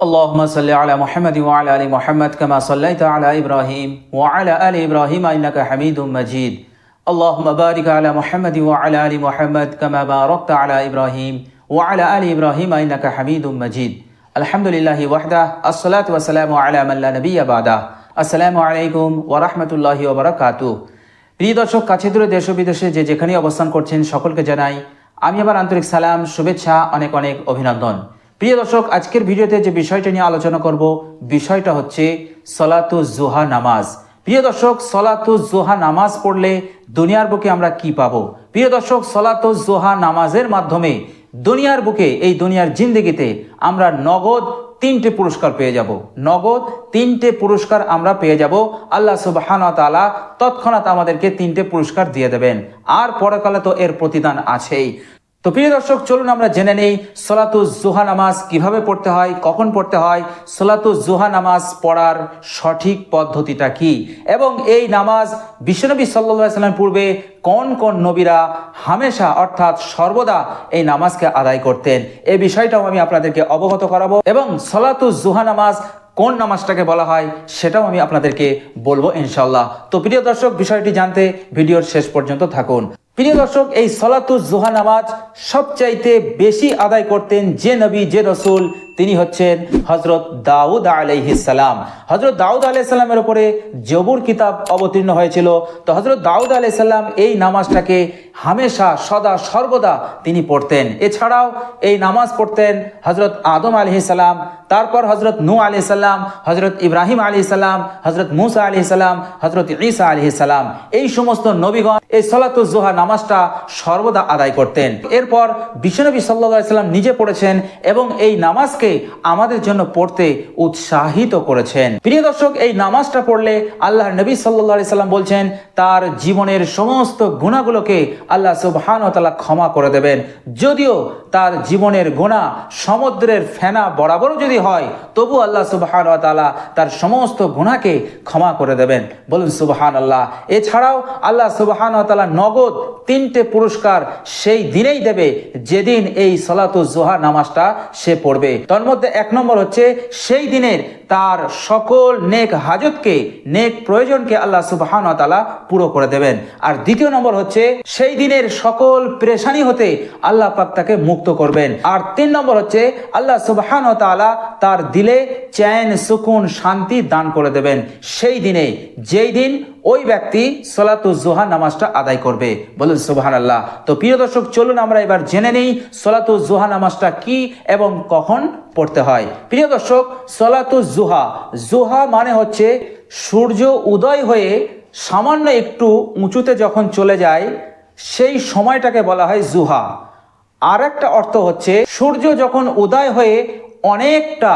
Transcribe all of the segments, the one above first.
اللهم صل على محمد وعلى ال محمد كما صليت على ابراهيم وعلى ال ابراهيم انك حميد مجيد اللهم بارك على محمد وعلى ال محمد كما باركت على ابراهيم وعلى ال ابراهيم انك حميد مجيد الحمد لله وحده الصلاه والسلام على من لا نبي بعده আসসালামু আলাইকুম ওরহমতুল্লাহি ওবরাকাতু প্রিয় দর্শক কাছে দূরে দেশ ও বিদেশে যে যেখানেই অবস্থান করছেন সকলকে জানাই আমি আমার আন্তরিক সালাম শুভেচ্ছা অনেক অনেক অভিনন্দন প্রিয় দর্শক, আজকের ভিডিওতে যে বিষয়টা নিয়ে আলোচনা করব, বিষয়টা হচ্ছে সলাতু জোহা নামাজ। প্রিয় দর্শক, সলাতু জোহা নামাজ পড়লে দুনিয়ার বুকে আমরা কি পাবো? প্রিয় দর্শক, সলাতু জোহা নামাজের মাধ্যমে দুনিয়ার বুকে, এই দুনিয়ার জিন্দগিতে আমরা নগদ তিনটে পুরস্কার পেয়ে যাব। নগদ তিনটে পুরস্কার আমরা পেয়ে যাব। আল্লাহ সুবাহান তালা তৎক্ষণাৎ আমাদেরকে তিনটে পুরস্কার দিয়ে দেবেন। আর পরকালে তো এর প্রতিদান আছেই। তো প্রিয় দর্শক, চলুন আমরা জেনে নেই সোলাতু জুহা নামাজ কীভাবে পড়তে হয়, কখন পড়তে হয় সোলাতু জুহা নামাজ পড়ার সঠিক পদ্ধতিটা কি, এবং এই নামাজ বিশ্বনবী সাল্লা সাল্লাম পূর্বে কোন কোন নবীরা হামেশা অর্থাৎ সর্বদা এই নামাজকে আদায় করতেন এই বিষয়টাও আমি আপনাদেরকে অবগত করাবো, এবং সলাতু জুহা নামাজ কোন নামাজটাকে বলা হয় সেটাও আমি আপনাদেরকে বলব ইনশাল্লাহ তো প্রিয় দর্শক, বিষয়টি জানতে ভিডিওর শেষ পর্যন্ত থাকুন। প্রিয় দর্শক, এই সলাতু জোহা নামাজ সবচাইতে বেশি আদায় করতেন যে নবী, যে রসুল, তিনি হচ্ছেন হজরত দাউদ আলাইহিসাল্লাম হজরত দাউদ আলাইসাল্লামের ওপরে জবুর কিতাব অবতীর্ণ হয়েছিল। তো হজরত দাউদ আলাইসাল্লাম এই নামাজটাকে হামেশা, সদা, সর্বদা তিনি পড়তেন। এছাড়াও এই নামাজ পড়তেন হজরত আদম আলি আলহিসাল্লাম তারপর হজরত নু আলি সাল্লাম হজরত ইব্রাহিম আলী সাল্লাম হজরত মুসা আলি সাল্লাম হজরত ঈসা আলি সাল্লাম এই সমস্ত নবীগণ এই সলাতুল জোহা নামাজটা সর্বদা আদায় করতেন। এরপর বিশ্বনবী সাল্লা সাল্লাম নিজে পড়েছেন এবং এই নামাজকে আমাদের জন্য পড়তে উৎসাহিত করেছেন। প্রিয় দর্শক, এই নামাজটা পড়লে আল্লাহ নবী সাল্লা সাল্লাম বলছেন, তার জীবনের সমস্ত গুণাগুলোকে আল্লাহ সুবহান তালা ক্ষমা করে দেবেন। যদিও তার জীবনের গোনা সমুদ্রের ফেনা বরাবরও যদি হয় তবু আল্লাহ সুবহান তালা তার সমস্ত গুণাকে ক্ষমা করে দেবেন। বলুন সুবহান আল্লাহ এছাড়াও আল্লাহ সুবহান তালা নগদ তিনটে পুরস্কার সেই দিনেই দেবে, যেদিন এই সলাতু জোহা নামাজটা সে পড়বে। তার মধ্যে এক নম্বর হচ্ছে, সেই দিনের তার সকল নেক হাজতকে, নেক প্রয়োজনকে আল্লাহ সুবহান তালা পুরো করে দেবেন। আর দ্বিতীয় নম্বর হচ্ছে, সেই দিনের সকল প্রেশানি হতে আল্লাহ পাক তাকে মুক্ত করবেন। আর তিন নম্বর হচ্ছে, আল্লাহ সুবহান তালা তার দিলে চ্যান, সুকুন, শান্তি দান করে দেবেন। সেই দিনে, যেই দিন ওই ব্যক্তি সলাতু জোহা নামাজটা আদায় করবে। বলুন সুবহান আল্লাহ তো প্রিয় দর্শক, চলুন আমরা এবার জেনে নেই সলাতু জোহা নামাজটা কি এবং কখন পড়তে হয়। প্রিয় দর্শক সলাতু জোহা, জুহা মানে হচ্ছে সূর্য উদয় হয়ে সামান্য একটু উঁচুতে যখন চলে যায় সেই সময়টাকে বলা হয় জুহা। আর একটা অর্থ হচ্ছে, সূর্য যখন উদয় হয়ে অনেকটা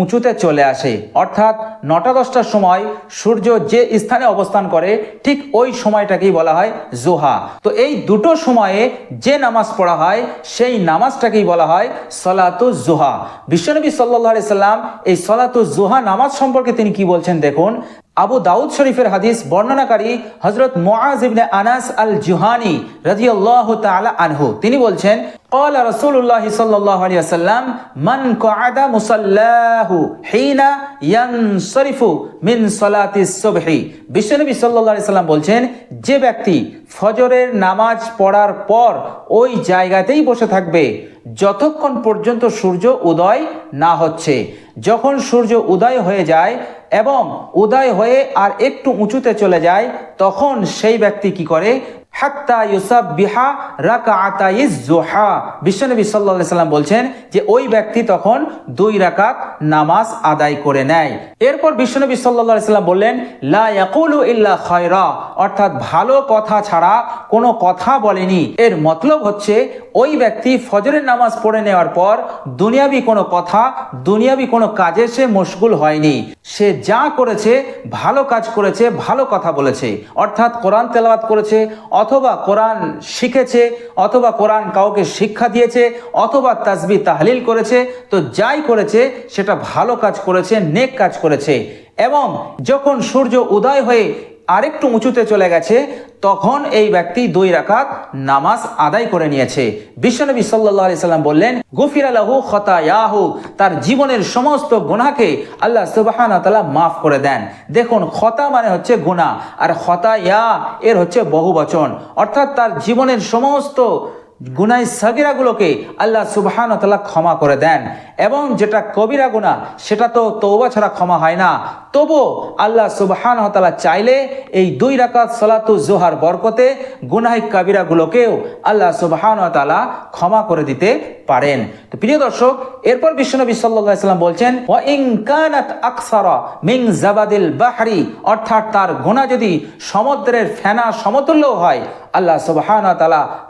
উঁচুতে চলে আসে, অর্থাৎ নটা দশটার সময় সূর্য যে স্থানে অবস্থান করে, ঠিক ওই সময়টাকেই বলা হয় জোহা। তো এই দুটো সময়ে যে নামাজ পড়া হয়, সেই নামাজটাকেই বলা হয় সলাতু জোহা। বিশ্বনবী সাল্লাহ সাল্লাম এই সলাতু জোহা নামাজ সম্পর্কে তিনি কি বলছেন দেখুন আবু দাউদ শরীফের হাদিস বর্ণনাকারী হজরত মোয়াজ ইবনে আনাস আল জুহানি রাজিয়াল্লাহ তালা আনহু। তিনি বলছেন قال رسول الله صلى الله عليه وسلم من قعد مصلاه حين ينصرف من صلاة الصبح বিশ্বনবী সাল্লাল্লাহু আলাইহি সাল্লাম বলছেন যে ব্যক্তি ফজরের নামাজ পড়ার পর ওই জায়গাতেই বসে থাকবে যতক্ষণ পর্যন্ত সূর্য উদয় না হচ্ছে যখন সূর্য উদয় হয়ে যায় এবং উদয় হয়ে আর একটু উঁচুতে চলে যায় তখন সেই ব্যক্তি কি করে হাত্তা ইউসাব বিহা রাকা জোহা বিশ্বনবী সাল্লা সাল্লাম বলছেন যে ওই ব্যক্তি তখন দুই রাকাত নামাজ আদায় করে নেয়। এরপর বিশ্বনবী সাল্লা সাল্লাম বললেন, লা ইয়াকুলু ইল্লা খয়রা। অর্থাৎ ভালো কথা ছাড়া কোনো কথা বলেনি। এর মতলব হচ্ছে, ওই ব্যক্তি ফজরের নামাজ পড়ে নেওয়ার পর দুনিয়াবি কোনো কথা, দুনিয়াবি কোনো কাজে সে মশগুল হয়নি। সে যা করেছে, ভালো কাজ করেছে, ভালো কথা বলেছে। অর্থাৎ কোরআন তেলাওয়াত করেছে অথবা কোরআন শিখেছে, অথবা কোরআন কাউকে শিক্ষা দিয়েছে, অথবা তাজবি তাহলিল করেছে, তো যাই করেছে, সেটা ভালো কাজ করেছে, নেক কাজ করেছে। এবং যখন সূর্য উদয় হয়ে আরেকটু উঁচুতে চলে গেছে, তখন এই ব্যক্তি দুই রাখাত নামাজ আদায় করে নিয়েছে। বিশ্বনবী সাল্লাহ সাল্লাম বললেন, গফির আলাহু খতায়াহু তার জীবনের সমস্ত গুণাকে আল্লাহ সুবাহান তালা মাফ করে দেন। দেখুন, খতা মানে হচ্ছে গুনাহ, আর খতায়া এর হচ্ছে বহু বচন অর্থাৎ তার জীবনের সমস্ত গুনাই সাগিরাগুলোকে আল্লাহ সুবহান তালা ক্ষমা করে দেন। এবং যেটা কবিরা গুণা সেটা তো তৌবা ছাড়া ক্ষমা হয় না। তবু আল্লাহ সুবহান তালা চাইলে এই দুই রাকাত সলাতু জোহার বরকতে গুনাই কাবিরাগুলোকেও আল্লাহ সুবহান তালা ক্ষমা করে দিতে পারেন। তো প্রিয় দর্শক, এরপর বিশ্বনবী সাল্লাল্লাহু সাল্লাম বলছেন, ওয়া ইন কানাত আকসারা মিন জাবাদিল বাহারি অর্থাৎ তার গুনাহ যদি সমুদ্রের ফেনা সমতুল্য হয়, আল্লাহ সুবহান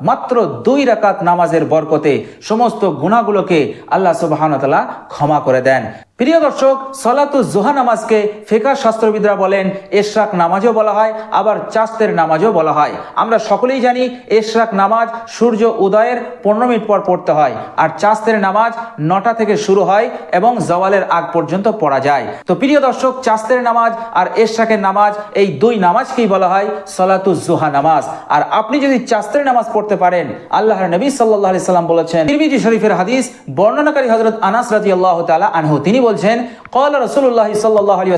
মাত্র দুই রাকাত নামাজের বরকতে সমস্ত গুণাগুলোকে আল্লাহ সুবাহানতালা ক্ষমা করে দেন। প্রিয় দর্শক সলাতু জোহা নামাজকে ফেকা শাস্ত্রবিদরা বলেন, এশরাক নামাজও বলা হয়, আবার চাস্তের নামাজও বলা হয়। আমরা সকলেই জানি, এশরাক নামাজ সূর্য উদয়ের পনেরো মিনিট পর পড়তে হয়, আর চাস্তের নামাজ নটা থেকে শুরু হয় এবং জওয়ালের আগ পর্যন্ত পড়া যায়। তো প্রিয় দর্শক চাস্তের নামাজ আর এশরাকের নামাজ, এই দুই নামাজকেই বলা হয় সলাতু জোহা নামাজ। আর আপনি যদি চাস্তের নামাজ পড়তে পারেন, আল্লাহর নবী সাল্লাহ সাল্লাম বলেছেন, তিরমিজি শরীফের হাদিস, বর্ণনাকারী হজরত আনাস রাজি আল্লাহ তালা আনহু, তিনি বলছেন বলছেন, কল রসুল্লাহ সাল্লাম আলী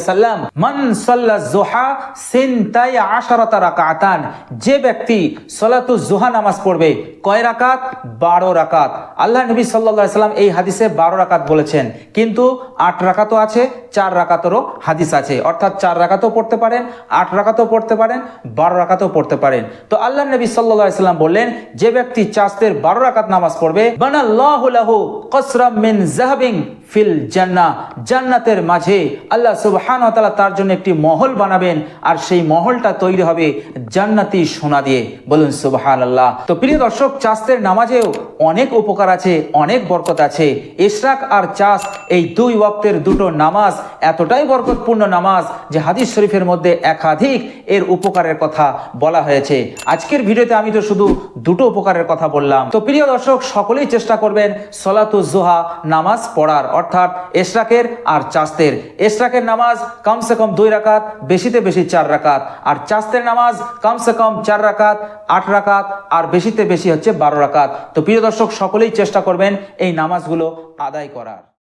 সাল্লা জোহা সিনতাই আশারতা রাকাতান যে ব্যক্তি সলাতু জোহা নামাজ পড়বে, কয় রাকাত? বারো রাকাত। আল্লাহ নবী সাল্লাহ সাল্লাম এই হাদিসে বারো রাকাত বলেছেন, কিন্তু আট রাকাতও আছে, চার রাকাতেরও হাদিস আছে। অর্থাৎ চার রাকাতও পড়তে পারেন, আট রাকাতও পড়তে পারেন, বারো রাকাতও পড়তে পারেন। তো আল্লাহ নবী সাল্লাহ সাল্লাম বললেন, যে ব্যক্তি চাস্তের বারো রাকাত নামাজ পড়বে বানা বানাল্লাহ কসরাম মিন জাহাবিং ফিল জান্না জান্নাতের মাঝে আল্লাহ সুবহান তার জন্য একটি মহল বানাবেন আর সেই মহলটা তৈরি হবে জান্নাতি সোনা দিয়ে বলুন সুবহানাল্লাহ। তো প্রিয় দর্শক, চাষের নামাজেও অনেক উপকার আছে, অনেক বরকত আছে। ইশরাক আর চাষ এই দুই ওয়াক্তের দুটো নামাজ, এতটাই বরকতপূর্ণ নামাজ যে হাদিস শরীফের মধ্যে একাধিক এর উপকারের কথা বলা হয়েছে। আজকের ভিডিওতে আমি তো শুধু দুটো উপকারের কথা বললাম। তো প্রিয় দর্শক, সকলেই চেষ্টা করবেন সলাতু জোহা নামাজ পড়ার। অর্থাৎ এশরাকের আর চাস্তের এশরাকের নামাজ কমসে কম দুই রাকাত, বেশিতে বেশি চার রাকাত। আর চাস্তের নামাজ কমসে কম চার রাকাত, আট রাকাত, আর বেশিতে বেশি হচ্ছে বারো রাকাত। তো প্রিয় দর্শক, সকলেই চেষ্টা করবেন এই নামাজগুলো আদায় করার।